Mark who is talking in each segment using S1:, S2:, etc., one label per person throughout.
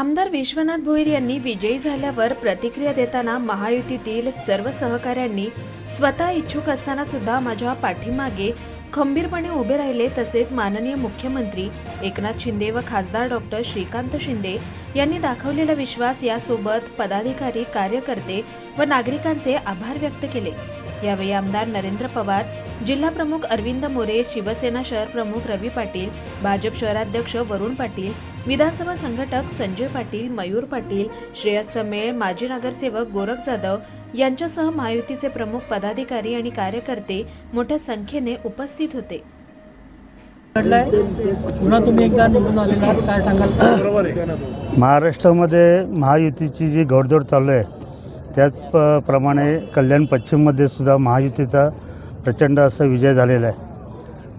S1: am Vishwanath Bhoir यांनी विजयी झाल्यावर प्रतिक्रिया देताना महायुतीतील सर्व सहकाऱ्यांनी स्वतः इच्छुक असताना सुद्धा माझ्या पाठीमागे खंबीरपणे उभे राहिले. तसेच माननीय मुख्यमंत्री एकनाथ शिंदे व खासदार डॉक्टर श्रीकांत शिंदे यांनी दाखवलेला विश्वास यासोबत पदाधिकारी कार्यकर्ते व नागरिकांचे आभार व्यक्त केले. यावेळी आमदार नरेंद्र पवार जिल्हा प्रमुख अरविंद मोरे शिवसेना शहर प्रमुख रवी पाटील भाजप शहराध्यक्ष वरुण पाटील विधानसभा संघटक संजय पाटील मयूर पाटील श्रेयस समेळ माजी नगरसेवक गोरख जाधव यांच्यासह महायुतीचे प्रमुख पदाधिकारी आणि कार्यकर्ते मोठ्या संख्येने उपस्थित होते.
S2: पुन्हा तुम्ही एकदा निवडून आलेला काय सांगाल?
S3: महाराष्ट्रामध्ये महायुतीची जी घोडदौड चालू आहे त्याच प प्रमाणे कल्याण पश्चिममध्ये सुद्धा महायुतीचा प्रचंड असा विजय झालेला आहे.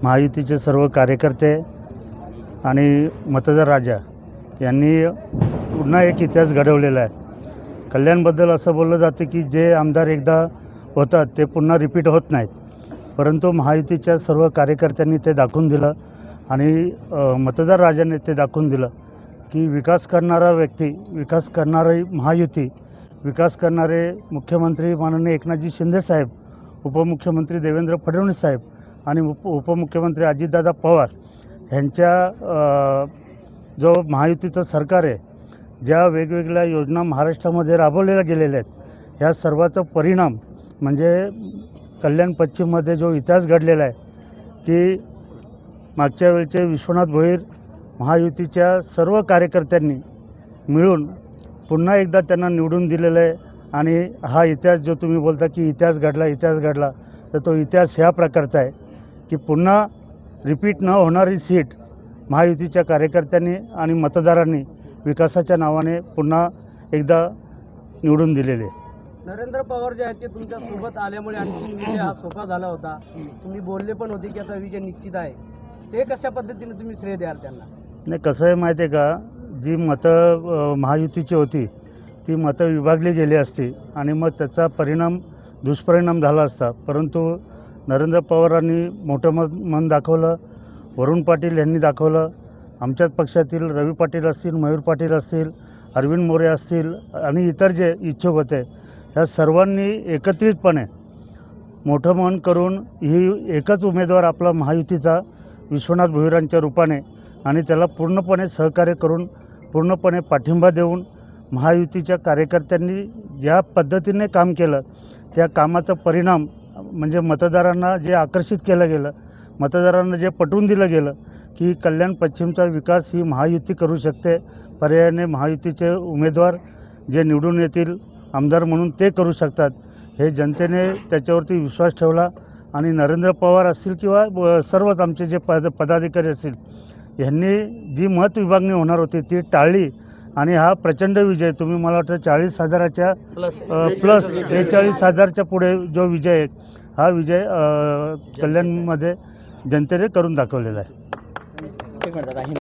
S3: महायुतीचे सर्व कार्यकर्ते आणि मतदार राजा यांनी पुन्हा एक इतिहास घडवलेला आहे. कल्याणबद्दल असं बोललं जातं की जे आमदार एकदा होतात ते पुन्हा रिपीट होत नाहीत. परंतु महायुतीच्या सर्व कार्यकर्त्यांनी ते दाखवून दिलं आणि मतदार राजाने ते दाखवून दिलं की विकास करणारा व्यक्ती विकास करणारी महायुती विकास करणारे मुख्यमंत्री माननीय एकनाथजी शिंदेसाहेब उपमुख्यमंत्री देवेंद्र फडणवीस साहेब आणि उप उपमुख्यमंत्री अजितदादा पवार ह्यांच्या जो महायुतीचं सरकार आहे ज्या वेगवेगळ्या योजना महाराष्ट्रामध्ये राबवलेल्या गेलेल्या आहेत ह्या सर्वाचा परिणाम म्हणजे कल्याण पश्चिममध्ये जो इतिहास घडलेला आहे की मागच्या वेळचे विश्वनाथ भोईर महायुतीच्या सर्व कार्यकर्त्यांनी मिळून पुन्हा एकदा त्यांना निवडून दिलेलं आहे. आणि हा इतिहास जो तुम्ही बोलता की इतिहास घडला इतिहास घडला तर तो इतिहास ह्या प्रकारचा आहे की पुन्हा रिपीट न होणारी सीट महायुतीच्या कार्यकर्त्यांनी आणि मतदारांनी विकासाच्या नावाने पुन्हा एकदा निवडून दिलेले.
S2: नरेंद्र पवार जे आहेत ते तुमच्यासोबत आल्यामुळे आणखी विजय हा सोपा झाला होता. तुम्ही बोलले पण होते की आता विजय निश्चित आहे. ते कशा पद्धतीने तुम्ही श्रेय द्याल त्यांना?
S3: नाही कसं आहे माहिती आहे का? जी मतं महायुतीची होती ती मतं विभागली गेली असती आणि मग त्याचा परिणाम दुष्परिणाम झाला असता. परंतु नरेंद्र पवारांनी मोठं मत मन दाखवलं वरुण पाटील यांनी दाखवलं आमच्याच पक्षातील रवी पाटील असतील मयूर पाटील असतील अरविंद मोरे असतील आणि इतर जे इच्छुक होते ह्या सर्वांनी एकत्रितपणे मोठं मन करून ही एकच उमेदवार आपला महायुतीचा विश्वनाथ भुईरांच्या रूपाने आणि त्याला पूर्णपणे सहकार्य करून पूर्णपणे पाठिंबा देऊन महायुतीच्या कार्यकर्त्यांनी ज्या पद्धतीने काम केलं त्या कामाचा परिणाम म्हणजे मतदारांना जे आकर्षित केलं गेलं मतदारांना जे पटवून दिलं गेलं की कल्याण पश्चिमचा विकास ही महायुती करू शकते. पर्यायाने महायुतीचे उमेदवार जे निवडून येतील आमदार म्हणून ते करू शकतात. हे जनतेने त्याच्यावरती विश्वास ठेवला आणि नरेंद्र पवार असतील किंवा सर्वच आमचे जे पद पदाधिकारी असतील यांनी जी मत विभागणी होणार होती ती टाळली. आणि हा प्रचंड विजय तुम्ही मला वाटतं चाळीस हजाराच्या
S2: प्लस.
S3: बेचाळीस हजारच्या पुढे जो विजय आहे हा विजय कल्याणमध्ये जनतेने करून दाखवलेला आहे.
S2: एक